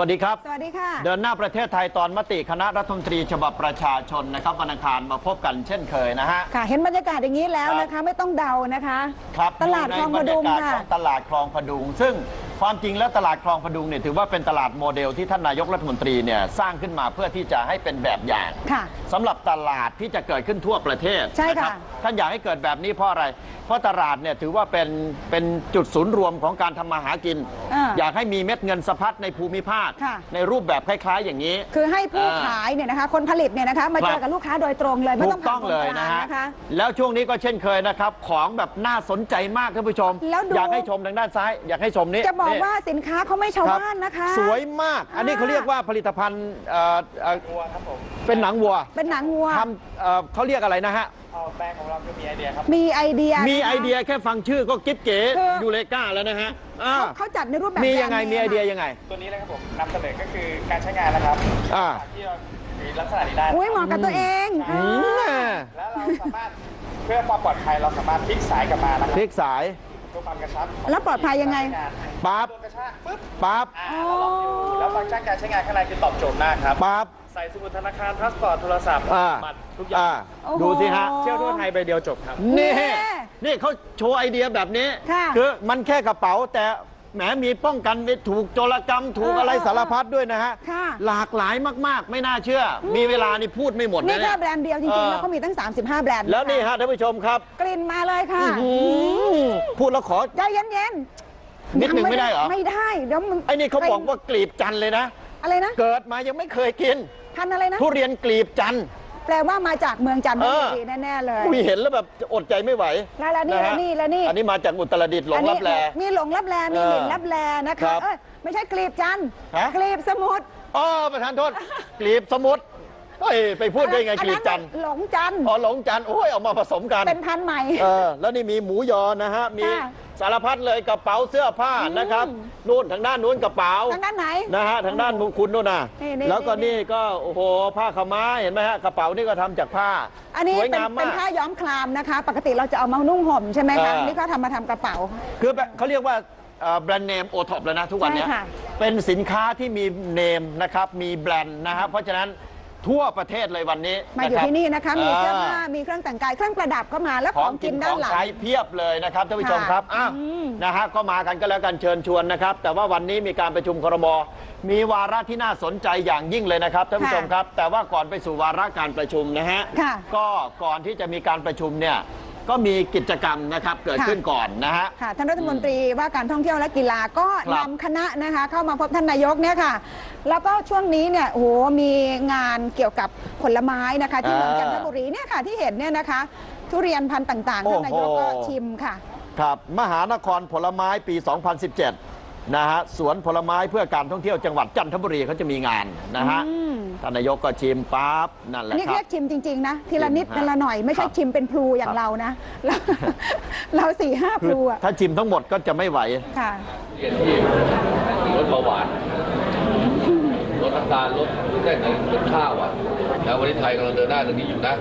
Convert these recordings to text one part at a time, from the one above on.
วัสดีครับ สวัสดีค่ะ เดินหน้าประเทศไทยตอนมติคณะรัฐมนตรีฉบับประชาชนนะครับวันอังคารมาพบกันเช่นเคยนะฮะ ค่ะ เห็นบรรยากาศอย่างนี้แล้วนะคะ ไม่ต้องเดานะคะ ครับตลาดคลองพยู่ในบรดุรงยากาศค่ะของตลาดคลองพดุง ซึ่งความจริงแล้วตลาดคลองพดุงเนี่ยถือว่าเป็นตลาดโมเดลที่ท่านนายกรัฐมนตรีเนี่ยสร้างขึ้นมาเพื่อที่จะให้เป็นแบบอย่างค่ะ สำหรับตลาดที่จะเกิดขึ้นทั่วประเทศใช่ค่ะ นรับท่านอยากให้เกิดแบบนี้เพราะอะไร เพราะตลาดเนี่ยถือว่าเป็นเป็นจุดศูนย์รวมของการทำมาหากิน อ่าอยากให้มีเม็ดเงินสะพัดในภูมิภาค ค่ะ ในรูปแบบคล้าย ๆ อย่างนี้ คือให้ผู้อ่าขายเนี่ยนะคะ คนผลิตเนี่ยนะคะ มาเจครัอบกับลูกค้าโดยตรงเลยไม่ถูต้องกต้องผ่านเลยคกนะลางฮะ นะคะ แล้วช่วงนี้ก็เช่นเคยนะครับ ของแบบน่าสนใจมากท่านผู้ชม แล้วดู อยากให้ชมทางด้านซ้าย อยากให้ชมนี้จะบอกนี่ว่าสินค้าเขาไม่ชาวครับบ้านนะคะ สวยมาก อันนี้อ่าเขาเรียกว่าผลิตภัณฑ์เอ่อเอ่อเป็นหนังวัว เป็นหนังวัว ทำเอ่อเขาเรียกอะไรนะฮะ เอาแป้งของเราคือมีไอเดียครับ มีไอเดียมีนะคะ ไอเดียแค่ฟังชื่อก็กิ๊บเก๋คือ ยูเลก้าแล้วนะฮะอ่าเขาเขาจัดในรูปแบบมีแบรนด์ยังไงเนมีไอเดียค่ะยังไง ตัวนี้เลยครับผมนำเสนอก็คือการใช้งานนะครับอ่า ที่เรามีลักษณะนี้ได้อุ้ยเหมาะกับตัวเองอืมแล้วเราสามารถเพื่อความปลอดภัยเราสามารถพลิกสายกลับมานะคพรับลิกสาย เพื่อความกระชับแล้วปลอดภัยยังไง การใช้านปั๊บ ตัวกระชากปึ๊บปั๊บ อ่าเราลองอยู่แล้วฟังก์ชันการใช้งานข้างในคือตอบโจทย์มากครับ ปั๊บ ใส่สมุดธนาคารพาสปอร์ตโทรศัพท์อ่าบัตรทุกอย่าอ่างโอ้โห ดูสิฮะ เที่ยวทั่วไทยใบเดียวจบครับ นี่นี่นี่เขาโชว์ไอเดียแบบนี้ค่ะอมันแค่กระเป๋าแต่แหมมีป้องกันไม่ถูกโจรกรรมถูกเออออะไรสารพัดด้วยนะฮะ ค่ะหลากหลายมาก ๆ ไม่น่าเชื่ออมีเวลานี่พูดไม่หมดนี่นะแค่เนี่ย แบรนด์เดียวจริงๆแล้วเขามีตั้ง 35 แบรนด์แล้วนี่คฮะท่านผู้ชมครับกลิ่นมาเลยค่ะอื้อหือพูดแล้วขอ ใจเย็นๆนิดหนึ่งยัไม่ได้เหรอ ไม่ได้เดี๋ยวมันไอ้นี่เขาบอกว่ากลีบจันทร์เลยนะ อะไรนะ เกิดมายังไม่เคยกิน พันธุ์อะไรนะ ทุเรียนกลีบจันทร์ แปลว่ามาจากเมืองจันทเอบุอรีแน่ๆเลยคุยเห็นแล้วแบบอดใจไม่ไหวแล้วแล้วนี่ะฮะแล้วนี่แล้วนี่อันนี้มาจากอุตรดิตถ์หลงอันรันี้บแลมีหลงรับแลมีเออหลินรับแลนะครัคะบเอ้ยไม่ใช่กลีบจันทร์ฮะ กลีบสมุทร อ๋อประธานโทษกลีบสมุทร เฮ้ยไปพูดได้ไงอักลีบจันทร์หลงจันทร์อ๋อหลงจันทร์โอ้ยเอามาผสมกันเป็นพันธุ์ใหม่เออแล้วนี่มีหมูยอนะฮะมีค่ะสารพัดเลยกระเป๋าเสื้อผ้านะครับนู่นทางด้านนู้นกระเป๋าทางด้านไหนนะฮะทางด้านคุณนู่นน่ะนี่นี่แล้วก็นี่นี่ก็โอ้โหผ้าขาวม้าเห็นไหมฮะกระเป๋านี่ก็ทำจากผ้า อันนี้สวยเป็นงามเป็นมากผ้าย้อมคลามนะคะ ปกติเราจะเอามานุ่งห่มใช่ไหมคะเออนี่ก็ทำมาทำกระเป๋า คือแบบเขาเรียกว่าเอ่อแบรนด์เนมโอท็อปแล้วนะทุกวันเนี้ยใช่ค่ะเป็นสินค้าที่มีเนมนะครับมีแบรนด์นะครับเพราะฉะนั้น ทั่วประเททเลยวันนี้มาอยู่รับที่นี่นะคะ มีเสื้อผ้าามีเครื่องแต่งกายเครื่องประดับก็มาแล้วขขอองงกิกินนขด้าอนงหลัง ใช้เพียบเลยนะครับท่านผู้ชมค่ะครับอ้าวอืม นะฮะก็มากันก็แล้วกันเชิญชวนนะครับ แต่ว่าวันนี้มีการประชุมครม มีวาระที่น่าสนใจอย่างยิ่งเลยนะครับท่านผู้ชมครับ แต่ว่าก่อนไปสู่วาระการประชุมนะฮะ ค่ะ ก็ก่อนที่จะมีการประชุมเนี่ย ก็มีกิจกรรมนะครับเกิดค่ะขึ้นก่อนนะฮะ ค่ะท่านรัฐมนตรีว่าการท่องเที่ยวและกีฬาก็ครับนำคณะนะคะเข้ามาพบท่านนายกเนี่ยค่ะ แล้วก็ช่วงนี้เนี่ยโอ้โหมีงานเกี่ยวกับผลไม้นะคะ ที่เมืองจันทบุรีเนี่ยค่ะที่เห็นเนี่ยนะคะ ทุเรียนพันธุ์ต่างๆท่านนายกก็ชิมค่ะ ครับมหานครผลไม้ปี 2017 นะฮะสวนผลไม้เพื่อการท่องเที่ยวจังหวัดจันทบุรีเขาจะมีงานนะฮะ อืม ท่านนายกก็ชิมปั๊บนั่นแหอันละนี้ครัเรีบยกชิมจริง ๆ นะ ทีละนิดชิมฮะทีละหน่อยไม่ใช่ครับชิมเป็นพลูอย่างครับเรานะเราเราสี่ห้าพคือลูอะถ้าชิมทั้งหมดก็จะไม่ไหว ค่ะ เรียนที่ลดเบาหวานลดน้ำตาลลดได้เงินลดข้าวอะแล้ววันนี้ไทยกำลังเดินหน้าเรื่องนี้อยู่นะ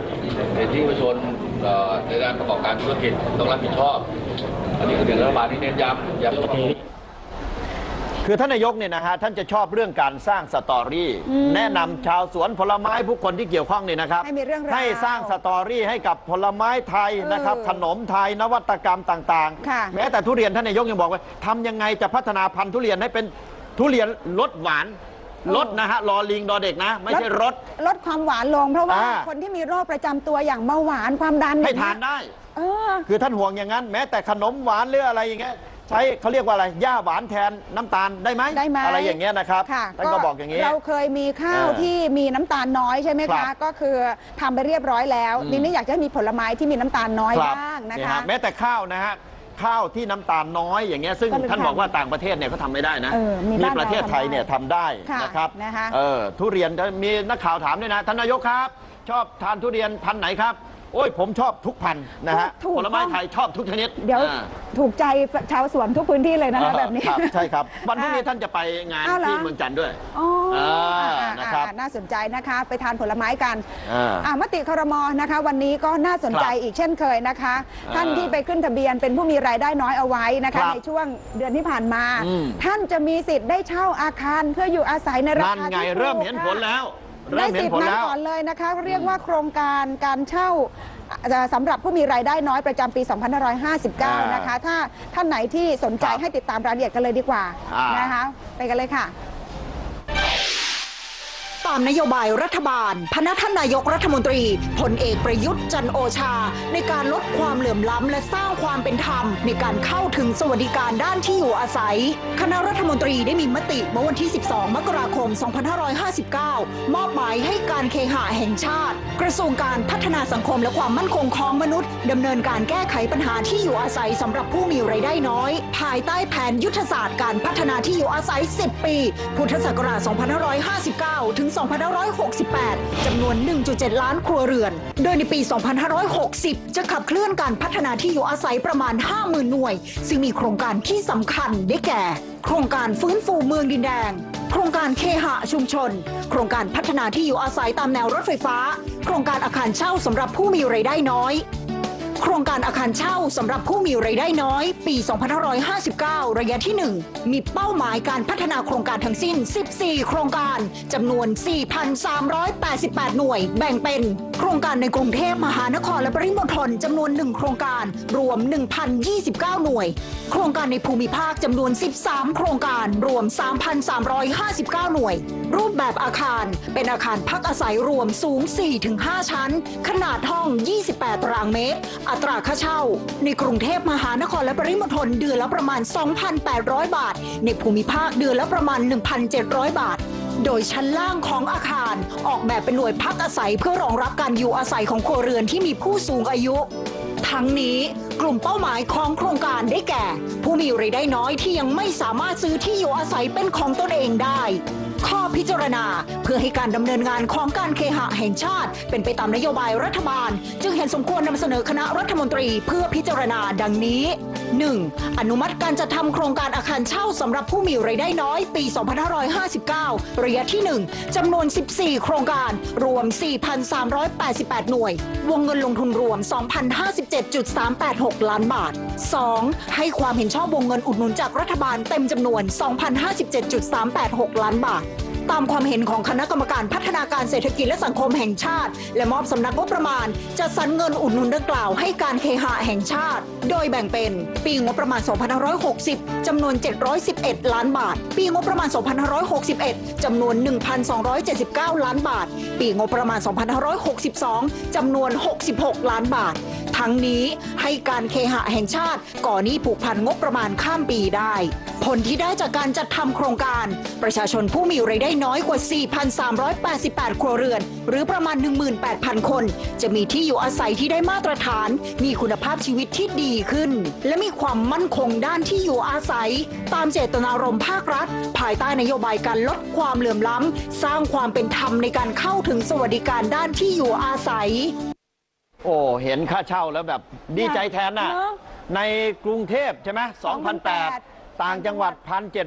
เห็นที่ประชาชนเอ่อในด้านประกอบการธุรกิจต้องรับผิดชอบ อันนี้คือเรื่องรัฐบาลที่เน้นย้ำย้ำว่า คือท่านนายกเนี่ยนะฮะท่านจะชอบเรื่องการสร้างสตอรี่อืมแนะนำชาวสวนผลไม้ผู้คนที่เกี่ยวข้องเนี่ยนะครับให้มีเรื่องราวให้สร้างสตอรี่ให้กับผลไม้ไทยนะครับเออขนมไทยนวัตกรรมต่างค่ะๆ แม้แต่ทุเรียนท่านนายกยังบอกว่าทำยังไงจะพัฒนาพันธุ์ทุเรียนให้เป็นทุเรียนรสหวานรสนะฮะรอลิงรอเด็กนะ ไม่ใช่รส ลดความหวานลง เพราะว่าอ่า คนที่มีโรคประจำตัวอย่างเบาหวานความดันให้ทานได้ เออ คือท่านห่วงอย่างนั้น แม้แต่ขนมหวานหรืออะไรอย่างเงี้ย ใช้เขาเรียกว่าอะไรหญ้าหวานแทนน้ำตาลได้ไหมได้ไหมอะไรอย่างเงี้ยนะครับค่ะท่านก็บอกอย่างนี้ เราเคยมีข้าวเออที่มีน้ำตาลน้อยใช่ไหมครัคะ บก็คือทำไปเรียบร้อยแล้วอืม ทีนี้อยากจะให้มีผลไม้ที่มีน้ำตาลน้อยครับบ้างนะเนี่ยคะฮะแม้แต่ข้าวนะฮะข้าวที่น้ำตาลน้อยอย่างเงี้ยซึ่งก็เลยท่านทำบอกว่าต่างประเทศเนี่ยเขาทำไม่ได้นะเออมีบ้านประเทศไทยเนี่ยทำได้ค่ะนะครับนะคะ เออทุเรียนมีนักข่าวถามด้วยนะท่านนายกครับ ชอบทานทุเรียนพันธุ์ไหนครับ โอ้ยผมชอบทุกพันธุ์นะฮะถูกผลไม้ต้อง ไทยชอบทุกชนิดเดี๋ยวอ่า ถูกใจชาวสวนทุกพื้นที่เลยนะคะแบบนี้ ครับใช่ครับ วันพรุ่งนี้อะท่านจะไปงานอ้าวเหรอ ที่เมืองจันทร์ด้วย อ๋ออ่าอ่าอ่านะครับอ่าน่าสนใจนะคะ ไปทานผลไม้กันอ่าอ่ามติครมนะคะ วันนี้ก็น่าสนใจครับอีกเช่นเคยนะคะอ่าท่านที่ไปขึ้นทะเบียนเป็นผู้มีรายได้น้อยเอาไว้นะครัคะ บในช่วงเดือนที่ผ่านมา อืม ท่านจะมีสิทธิ์ได้เช่าอาคารเพื่ออยู่อาศัยในรานั่นคาไงที่ถูกเริ่มเห็นผลค่ะ แล้ว ได้เริ่มเห็นสิทธิ์ผลนั้นแล้วก่อนเลยนะคะ เรียกว่าโครงการการเช่าอ่าสำหรับผู้มีรายได้น้อยประจำปี 2559 นะคะ ถ้าท่านไหนที่สนใจครับให้ติดตามรายละเอียดกันเลยดีกว่าอ่าน นะคะ ไปกันเลยค่ะตามนโยบายรัฐบาล พนักท่านนายกรัฐมนตรีพลเอกประยุทธ์จันโอชา ในการลดความเหลื่อมล้ำและสร้างความเป็นธรรม ในการเข้าถึงสวัสดิการด้านที่อยู่อาศัย คณะรัฐมนตรีได้มีมติเมื่อวันที่ 12 มกราคม 2559 มอบหมายให้การเคหะแห่งชาติ กระทรวงการพัฒนาสังคมและความมั่นคงของมนุษย์ดำเนินการแก้ไขปัญหาที่อยู่อาศัยสำหรับผู้มีไรายได้น้อย ภายใต้แผนยุทธศาสตร์การพัฒนาที่อยู่อาศัย 10 ปี พุทธศักราช 2559 ถึง2568 จำนวน 1.7 ล้านครัวเรือน โดยในปี 2560 จะขับเคลื่อนการพัฒนาที่อยู่อาศัยประมาณ 50,000 หน่วย ซึ่งมีโครงการที่สำคัญได้แก่ โครงการฟื้นฟูเมืองดินแดง โครงการเคหะชุมชน โครงการพัฒนาที่อยู่อาศัยตามแนวรถไฟฟ้า โครงการอาคารเช่าสำหรับผู้มีไรายได้น้อย โครงการอาคารเช่าสำหรับผู้มีไรายได้น้อย ปี 2559 ระยะที่ 1 มีเป้าหมายการพัฒนาโครงการทั้งสิ้น 14 โครงการจำนวน 4,388 หน่วย แบ่งเป็น โครงการในกรุงเทพมหานครและปริมณฑลจำนวน 1 โครงการ รวม 1,029 หน่วย โครงการในภูมิภาคจำนวน 13 โครงการรวม 3,359 หน่วย รูปแบบอาคารเป็นอาคารพักอาศัยรวมสูง 4-5 ชั้น ขนาดห้อง 28 ตารางเมตรอัตราค่าเช่า ในกรุงเทพมหานครและปริมณฑลเดือนละประมาณ 2,800 บาท ในภูมิภาคเดือนละประมาณ 1,700 บาท โดยชั้นล่างของอาคารออกแบบเป็นหน่วยพักอาศัยเพื่อรองรับการอยู่อาศัยของครัวเรือนที่มีผู้สูงอายุ ทั้งนี้กลุ่มเป้าหมายของโครงการได้แก่ ผู้มีรายได้น้อยที่ยังไม่สามารถซื้อที่อยู่อาศัยเป็นของตนเองได้ ข้อพิจารณา เพื่อให้การดำเนินงานของการเคหะแห่งชาติ เป็นไปตามนโยบายรัฐบาล จึงเห็นสมควรนำเสนอคณะรัฐมนตรีเพื่อพิจารณาดังนี้ 1. อนุมัติการจัดทำโครงการอาคารเช่าสำหรับผู้มีรายได้น้อยปี 2559 ระยะที่ 1จำนวน 14 โครงการ รวม 4,388 หน่วย วงเงินลงทุนรวม 2,057.386 ล้านบาท 2. ให้ความเห็นชอบวงเงินอุดหนุนจากรัฐบาลเต็มจำนวน 2,057.386 ล้านบาท ตามความเห็นของคณะกรรมการพัฒนาการเศรษฐกิจและสังคมแห่งชาติ และมอบสำนักงบประมาณจัดสรรเงินอุดหนุนดังกล่าวให้การเคหะแห่งชาติ โดยแบ่งเป็น ปีงบประมาณ 2560 จำนวน 711 ล้านบาท ปีงบประมาณ 2561 จำนวน 1,279 ล้านบาท ปีงบประมาณ 2562 จำนวน 66 ล้านบาท ทั้งนี้ให้การเคหะแห่งชาติก่อนี้ผูกพันงบประมาณข้ามปีได้ ผลที่ได้จากการจัดทำโครงการ ประชาชนผู้มีรายได้น้อยกว่า 4,388 ครัวเรือน หรือประมาณ 18,000 คน จะมีที่อยู่อาศัยที่ได้มาตรฐาน มีคุณภาพชีวิตที่ดีขึ้น และมีความมั่นคงด้านที่อยู่อาศัย ตามเจตนารมณ์ภาครัฐ ภายใต้นโยบายการลดความเหลื่อมล้ำ สร้างความเป็นธรรมในการเข้าถึงสวัสดิการด้านที่อยู่อาศัย โอ้เห็นค่าเช่าแล้วแบบดีใจแทนน่ะเนอะในกรุงเทพใช่ไหม2,008 ต่างจังหวัด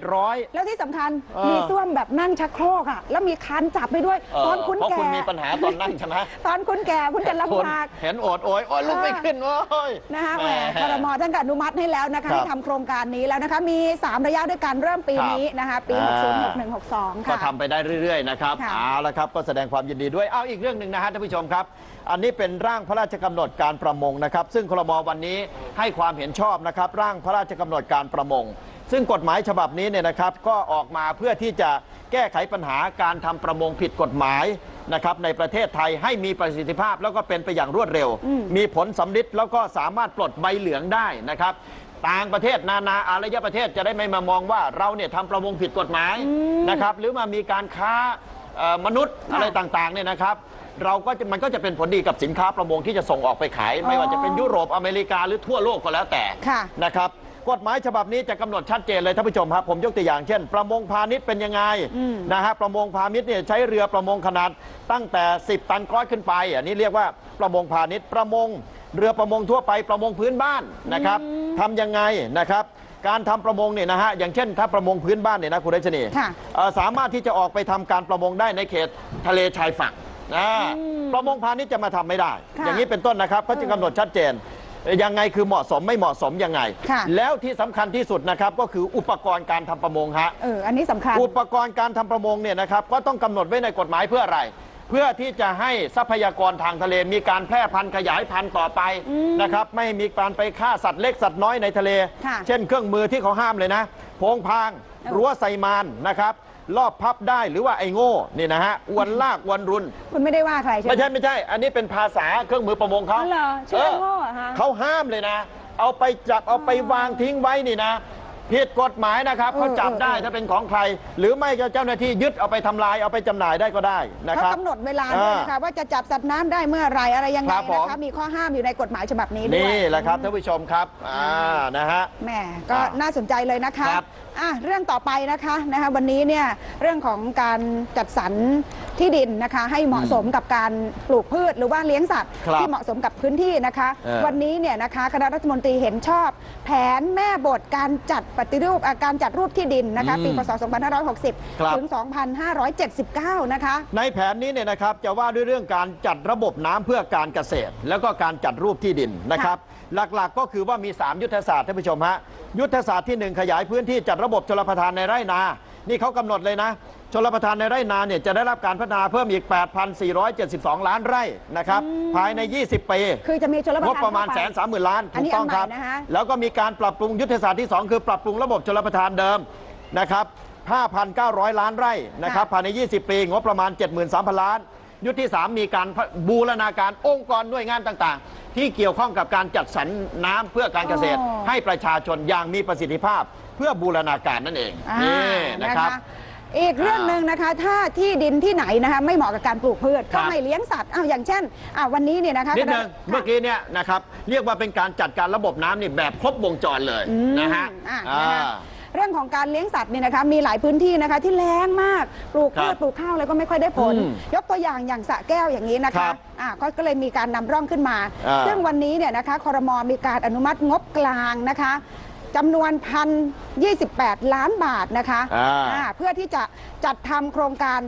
1,700แล้วที่สำคัญเออ มีส้วมแบบนั่งชักโครกอะ แล้วมีคานจับไปด้วยเออตอนคุณเพราะแก่คุณมีปัญหาตอนนั่งใช่ไหมตอนคุณแก่คุณจะคนลำบาก เห็นโอดโอยโอ้ยลุกไม่ขึ้นโอ้ย นะคะแหมแหมครมท่านก็อนุมัติให้แล้วนะคะครับให้ทำโครงการนี้แล้วนะคะมี 3 ระยะด้วยกันเริ่มปีครับนี้นะคะปี อ่า 60 61 62 ก็ค่ะ ทำไปได้เรื่อยๆนะครับค่ะ เอาละครับ ก็แสดงความยินดีด้วย เอาอีกเรื่องหนึ่งนะฮะท่านผู้ชมครับ อันนี้เป็นร่างพระราชกำหนดการประมงนะครับ ซึ่งครมวันนี้ให้ความเห็นชอบนะครับ ร่างพระราชกำหนดการประมงซึ่งกฎหมายฉบับนี้เนี่ยนะครับก็ออกมาเพื่อที่จะแก้ไขปัญหาการทำประมงผิดกฎหมายนะครับในประเทศไทยให้มีประสิทธิภาพแล้วก็เป็นไปอย่างรวดเร็วอืมมีผลสำลิดแล้วก็สามารถปลดใบเหลืองได้นะครับต่างประเทศนานาอารยประเทศจะได้ไม่มามองว่าเราเนี่ยทำประมงผิดกฎหมายนะครับหรือมามีการค้าเอ่อมนุษย์ค่ะอะไรต่างๆเนี่ยนะครับ เราก็จะมันก็จะเป็นผลดีกับสินค้าประมงที่จะส่งออกไปขาย ไม่ว่าจะเป็นยุโรปอเมริกาหรือทั่วโลกก็แล้วแต่ค่ะนะครับ กฎหมายฉบับนี้จะกำหนดชัดเจนเลยท่านผู้ชมครับผมยกตัวอย่างเช่น ประมงพาณิชย์เป็นยังไงอืมนะฮะประมงพาณิชย์เนี่ยใช้เรือประมงขนาดตั้งแต่ 10 ตันกร้อยขึ้นไป อันนี้เรียกว่าประมงพาณิชย์ประมง เรือประมงทั่วไปประมงพื้นบ้านนะครับทำยังไงนะครับการทำประมงเนี่ยนะฮะอย่างเช่น ถ้าประมงพื้นบ้านเนี่ยนะคุณรัชนีค่ะเอ่อสามารถที่จะออกไปทำการประมงได้ในเขตทะเลชายฝั่งอ่าประมงพาณิชย์จะมาทำไม่ได้ค่ะอย่างนี้เป็นต้นนะครับเขาจะกำหนดชัดเจน ยังไงคือเหมาะสมไม่เหมาะสมยังไง ค่ะ แล้วที่สำคัญที่สุดนะครับก็คืออุปกรณ์การทำประมงฮะ เอออันนี้สำคัญ อุปกรณ์การทำประมงเนี่ยนะครับก็ต้องกำหนดไว้ในกฎหมายเพื่ออะไร เพื่อที่จะให้ทรัพยากรทางทะเลมีการแพร่พันธุ์ขยายพันธุ์ต่อไปนะครับไม่มีการไปฆ่าสัตว์เล็กสัตว์น้อยในทะเล ค่ะเช่นเครื่องมือที่เขาห้ามเลยนะโพงพางเออรั้วไซมานนะครับ รอบพับได้หรือว่าไอ้โง่นี่นะฮะอวนลากอวนรุน คุณไม่ได้ว่าใครใช่ไหม ไม่ใช่ไม่ใช่ อันนี้เป็นภาษาเครื่องมือประมงเขาอ๋อเหรอชื่อไอ้โง่เหรอฮะเขาห้ามเลยนะ เอาไปจับเอาไปวางทิ้งไว้นี่นะผิดกฎหมายนะครับเออเขาจับได้เออ ถ้าเป็นของใคร หรือไม่ก็เจ้าหน้าที่ยึดเอาไปทำลายเอาไปจำหน่ายได้ก็ได้นะคเขารับ กำหนดเวลาด้วยนะคะว่าจะจับสัตว์น้ำได้เมื่อไหรอะไรยังไงครับผม นะคะมีข้อห้ามอยู่ในกฎหมายฉบับนี้ด้วย นี่แหละครับท่านผู้ชมครับอ่านะฮะ แหมก็อ่าน่าสนใจเลยนะคะ ครับ อะเรื่องต่อไปนะคะนะคะวันนี้เนี่ยเรื่องของการจัดสรรที่ดินนะคะ ให้เหมาะสมกับการปลูกพืชหรือว่าเลี้ยงสัตว์ ครับที่เหมาะสมกับพื้นที่นะคะ เออ วันนี้เนี่ยนะคะคณะรัฐมนตรีเห็นชอบ แผนแม่บทการจัดปฏิรูปอะการจัดรูปที่ดินนะคะอืมปีพศ ครับ 2560 ถึง 2579 นะคะ ในแผนนี้เนี่ยนะครับจะว่าด้วยเรื่องการจัดระบบน้ำเพื่อการเกษตร แล้วก็การจัดรูปที่ดินนะครับ หลักๆก็คือว่ามี 3 ยุทธศาสตร์ท่านผู้ชมฮะยุทธศาสตร์ที่ 1 ขยายพื้นที่จัดระบบชลประทานในไร่นา นี่เขากำหนดเลยนะชลประทานในไร่นาเนี่ยจะได้รับการพัฒนาเพิ่มอีก 8,472 ล้านไร่นะครับภายใน 20 ปีคือจะมีชลประงทานบประมาณเข้แสนสามหมื่นล้านอันถูนี้กต้องครับอันใหม่นะคะแล้วก็มีการปรับปรุงยุทธศาสตร์ที่ 2 คือปรับปรุงระบบชลประทานเดิมนะครับ5,900 ล้านไร่นะครับภายใน 20 ปี งบประมาณ 73,000 ล้าน ยุทธที่ 3 มีการบูรณาการองค์กรหน่วยงานต่างๆ ที่เกี่ยวข้องกับการจัดสรรน้ำเพื่อการเกษตรอ๋อให้ประชาชนอย่างมีประสิทธิภาพ เพื่อบูรณาการนั่นเองอ่านี่นะครับ อีกเรื่องหนึ่งนะคะ ถ้าที่ดินที่ไหนนะคะไม่เหมาะกับการปลูกพืชครัก็บให้เลี้ยงสัตว์อ้าวอย่างเช่นอ้าววันนี้เนี่ยนะคะนิดนึงคณะเมื่อกี้เนี่ยนะครับเรียกว่าเป็นการจัดการระบบน้ำนี่แบบครบวงจรเลยอืมนะฮะอะอ่า นะคะเรื่องของการเลี้ยงสัตว์เนี่ยนะคะมีหลายพื้นที่นะคะที่แรงมากปลูกพืครัชบปลูกข้าวอะไรก็ไม่ค่อยได้ผล อืมยกตัวอย่างอย่างสระแก้วอย่างนี้นะครัคะบอ่าก็ก็เลยมีการนำร่องขึ้นมา อ่า ซึ่งวันนี้เนี่ยนะคะคอรมอมีการอนุมัติงบกลางนะคะ จำนวน1,028ล้านบาทนะคะอ่า อ่าเพื่อที่จะจัดทำโครงการ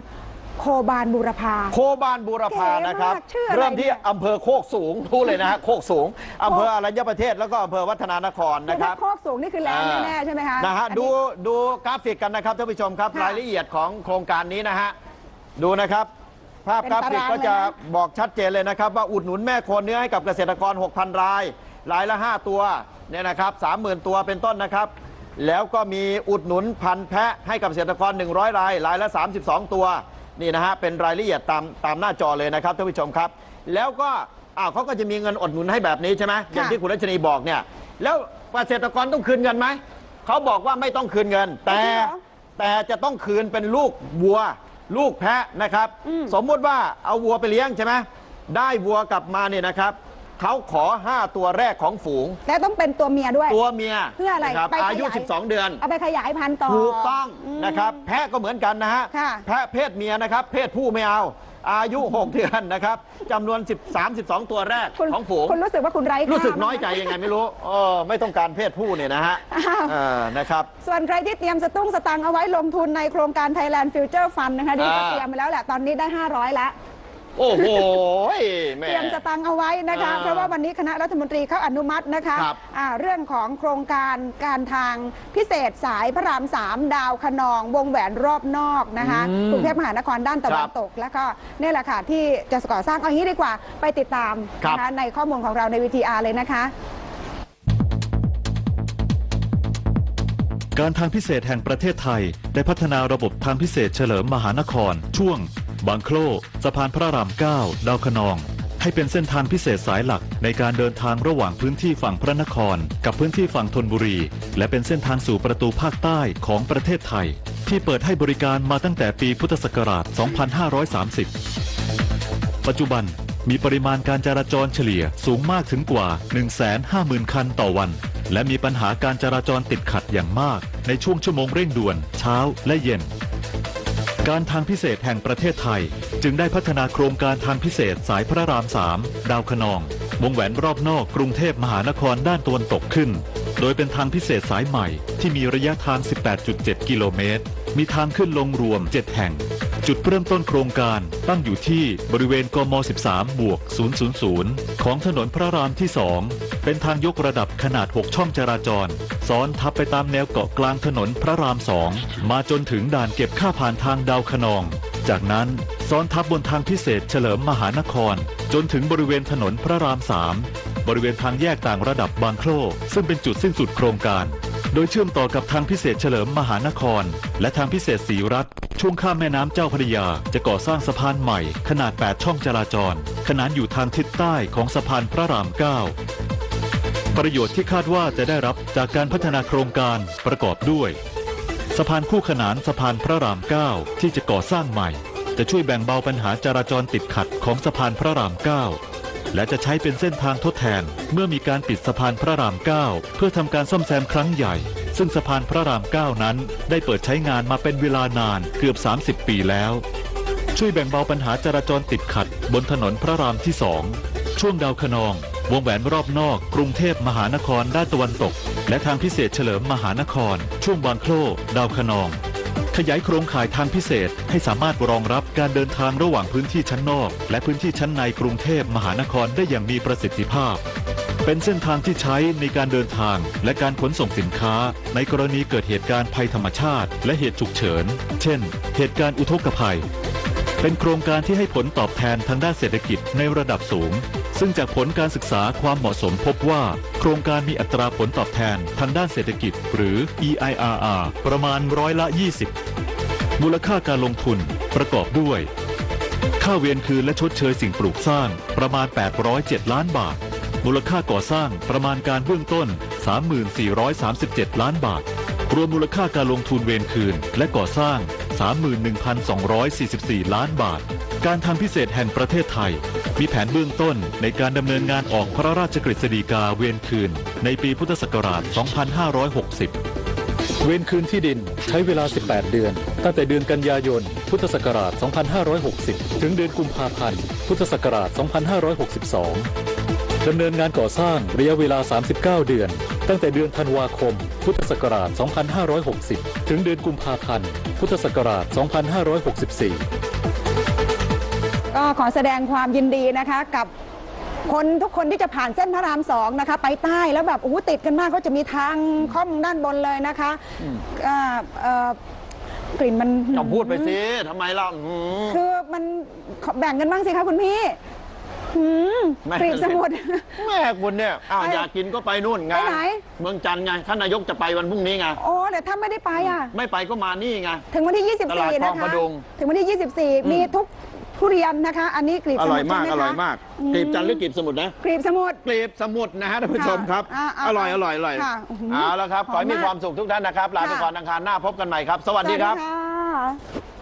โคบาลบูรพา โคบานบูรพานะครับเก๋มากชื่ออะไรเริ่มที่เนี่ยอำเภอโคกสูงรู้เลยนะฮะโคกสูงอำเภออรัญญประเทศแล้วก็อำเภอวัฒนานครคือนะคถ้ารับโคกสูงนี่คือแรงแน่ๆใช่ไหมคะนะฮะอันดูนี้ดูกราฟิกกันนะครับท่านผู้ชมครับค่ะรายละเอียดของโครงการนี้นะฮะดูนะครับ ภาพเป็นกราฟิกตารางก็จะเลยนะบอกชัดเจนเลยนะครับ ว่าอุดหนุนแม่โคเนื้อให้กับเกษตรกร 6,000 ราย รายละ 5 ตัว เนี่ยนะครับ30,000ตัวเป็นต้นนะครับ แล้วก็มีอุดหนุนพันธุ์แพะให้กับเกษตรกร 100 ราย รายละ 32 ตัว นี่นะฮะ เป็นรายละเอียดตามตามหน้าจอเลยนะครับท่านผู้ชมครับ แล้วก็อ้าวเขาก็จะมีเงินอุดหนุนให้แบบนี้ใช่ไหมอย่างที่คุณรัชนีบอกเนี่ย แล้วเกษตรกรต้องคืนเงินไหม เขาบอกว่าไม่ต้องคืนเงิน แต่จริงเหรอแต่จะต้องคืนเป็นลูกวัว ลูกแพะนะครับอืมสมมุติว่าเอาวัวไปเลี้ยงใช่ไหมได้วัวกลับมาเนี่ยนะครับ เขาขอ 5 ตัวแรกของฝูง และต้องเป็นตัวเมียด้วย ตัวเมียเพื่ออะไรนคบไปขยาย อายุ 12 เดือน เอาไปขยายพันธุ์ต่อถูกต้องม นะครับ แพะก็เหมือนกันนะฮะ ค่ะ แพะเพศเมียนะครับ เพศผู้ไม่เอา อายุ 6 เดือนนะครับจำนวน10 32ตัวแรกคุณของฝูง คุณรู้สึกว่าคุณไร้ค่ารู้สึกน้อยใจยังไงไม่รู้เออไม่ต้องการเพศผู้เนี่ยนะฮะอ้าวเออนะครับ ส่วนใครที่เตรียมสตุ้งสตังค์เอาไว้ลงทุนในโครงการ Thailand Future Fund นะคะดีก็อ่า เตรียมไปแล้วแหละ ตอนนี้ได้ 500 แล้ว โอ้โหแม่เตรียมสตังค์เอาไว้นะคะ อ่าเพราะว่าวันนี้คณะรัฐมนตรีเขาอนุมัตินะคะครับอ่าเรื่องของโครงการการทางพิเศษสายพระรามสามดาวคะนอง วงแหวนรอบนอกนะคะอืมกรุงเทพมหานครด้านตะวันครับตก แล้วก็นี่แหละค่ะที่จะก่อสร้างเอาอย่างนี้ดีกว่าไปติดตามครับ นะคะในข้อมูลของเราใน VTR เลยนะคะ การทางพิเศษแห่งประเทศไทย ได้พัฒนาระบบทางพิเศษเฉลิมมหานคร ช่วง บางโคลสะพานพระราม9ดาวคะนอง ให้เป็นเส้นทางพิเศษสายหลักในการเดินทางระหว่างพื้นที่ฝั่งพระนคร กับพื้นที่ฝั่งธนบุรี และเป็นเส้นทางสู่ประตูภาคใต้ของประเทศไทย ที่เปิดให้บริการมาตั้งแต่ปีพุทธศักราช 2530 ปัจจุบันมีปริมาณการจราจรเฉลี่ยสูงมากถึงกว่า 150,000 คันต่อวัน และมีปัญหาการจราจรติดขัดอย่างมาก ในช่วงชั่วโมงเร่งด่วน เช้าและเย็น การทางพิเศษแห่งประเทศไทย จึงได้พัฒนาโครงการทางพิเศษสายพระราม3ดาวคะนอง วงแหวนรอบนอกกรุงเทพมหานครด้านตะวันตกขึ้น โดยเป็นทางพิเศษสายใหม่ที่มีระยะทาง 18.7 กิโลเมตร มีทางขึ้นลงรวม 7 แห่ง จุดเริ่มต้นโครงการตั้งอยู่ที่บริเวณกม 13 บวก 000 ของถนนพระรามที่ 2 เป็นทางยกระดับขนาด 6 ช่องจราจร ซ้อนทับไปตามแนวเกาะกลางถนนพระราม 2 มาจนถึงด่านเก็บค่าผ่านทางดาวคะนอง จากนั้นซ้อนทับบนทางพิเศษเฉลิมมหานคร จนถึงบริเวณถนนพระราม 3 บริเวณทางแยกต่างระดับบางโคลซึ่งเป็นจุดสิ้นสุดโครงการ โดยเชื่อมต่อกับทางพิเศษเฉลิมมหานคร และทางพิเศษศรีรัฐ ช่วงข้ามแม่น้ำเจ้าพระยา จะก่อสร้างสะพานใหม่ ขนาด 8 ช่องจราจร ขนานอยู่ทางทิศใต้ของสะพานพระราม 9 ประโยชน์ที่คาดว่าจะได้รับจากการพัฒนาโครงการประกอบด้วย สะพานคู่ขนานสะพานพระราม 9 ที่จะก่อสร้างใหม่ จะช่วยแบ่งเบาปัญหาจราจรติดขัดของสะพานพระราม 9 และจะใช้เป็นเส้นทางทดแทน เมื่อมีการปิดสะพานพระราม 9 เพื่อทำการซ่อมแซมครั้งใหญ่ ซึ่งสะพานพระราม 9 นั้น ได้เปิดใช้งานมาเป็นเวลานานเกือบ 30 ปีแล้ว ช่วยแบ่งเบาปัญหาจราจรติดขัด บนถนนพระรามที่2ช่วงดาวคะนอง วงแหวนรอบนอก กรุงเทพมหานครด้านตะวันตก และทางพิเศษเฉลิมมหานคร ช่วงบางโคลดาวคะนอง ขยายโครงข่ายทางพิเศษ ให้สามารถรองรับการเดินทางระหว่างพื้นที่ชั้นนอก และพื้นที่ชั้นในกรุงเทพมหานครได้อย่างมีประสิทธิภาพ เป็นเส้นทางที่ใช้ในการเดินทางและการขนส่งสินค้า ในกรณีเกิดเหตุการณ์ภัยธรรมชาติ และเหตุฉุกเฉิน เช่น เหตุการณ์อุทกภัย เป็นโครงการที่ให้ผลตอบแทนทางด้านเศรษฐกิจในระดับสูง ซึ่งจากผลการศึกษาความเหมาะสมพบว่า โครงการมีอัตราผลตอบแทนทางด้านเศรษฐกิจ หรือ EIRR ประมาณร้อยละ 20 มูลค่าการลงทุนประกอบด้วย ค่าเวียนคืนและชดเชยสิ่งปลูกสร้างประมาณ 807 ล้านบาท มูลค่าก่อสร้างประมาณการเบื้องต้น 3437 ล้านบาท รวมมูลค่าการลงทุนเวียนคืนและก่อสร้าง 31,244 ล้านบาท การทางพิเศษแห่งประเทศไทย มีแผนเบื้องต้นในการดำเนินงานออกพระราชกฤษฎีกาเวียนคืน ในปีพุทธศักราช 2560 เว้นคืนที่ดินใช้เวลา 18 เดือน ตั้งแต่เดือนกันยายน พุทธศักราช 2560 ถึงเดือนกุมภาพันธ์ พุทธศักราช 2562 ดำเนินงานก่อสร้างระยะเวลา 39 เดือน ตั้งแต่เดือนธันวาคม พุทธศักราช 2560 ถึงเดือนกุมภาพันธ์ พุทธศักราช 2564 ก็ขอแสดงความยินดีนะคะกับคนทุกคนที่จะผ่านเส้นพระรามสองนะคะไปใต้แล้วแบบโอ้โหติดกันมากก็จะมีทางค่อมด้านบนเลยนะคะอ่าเอ่อกลิ่นมันจะพูดไปสิทำไมล่ะอืม คือมันขอแบ่งกันบ้างสิคะคุณพี่หืมแม่ กรีบสมุด แม่คุณเนี่ยอ้าวไปอยากกินก็ไปนู่นไงไปไหน เมืองจันทร์ไงท่านนายกจะไปวันพรุ่งนี้ไงโอ้แต่ถ้าไม่ได้ไปอะ ไม่ไปก็มานี่ไง ถึงวันที่ ตลาด24 คลอนะงคะพดุงถึงวันที่ 24 มีทุก ทุเรียนนะคะ อันนี้กรีบอสร่มุอยดมากใช่อไหมร่อยคะมากอืมกลีบจันทร์หรือกลีบสมุทรนะกรีบสมุดกลีบสมุทรนะฮะท่านผู้ชมครับ อ่าอ่าอร่อยอร่อยอร่อยค่ะอื้อหือเอาละครับขอให้หอมมีมากความสุขทุกท่านนะครับลาไปค่ะ ก่อนอังคารหน้าพบกันใหม่ครับ สวัสดีครับค่ะ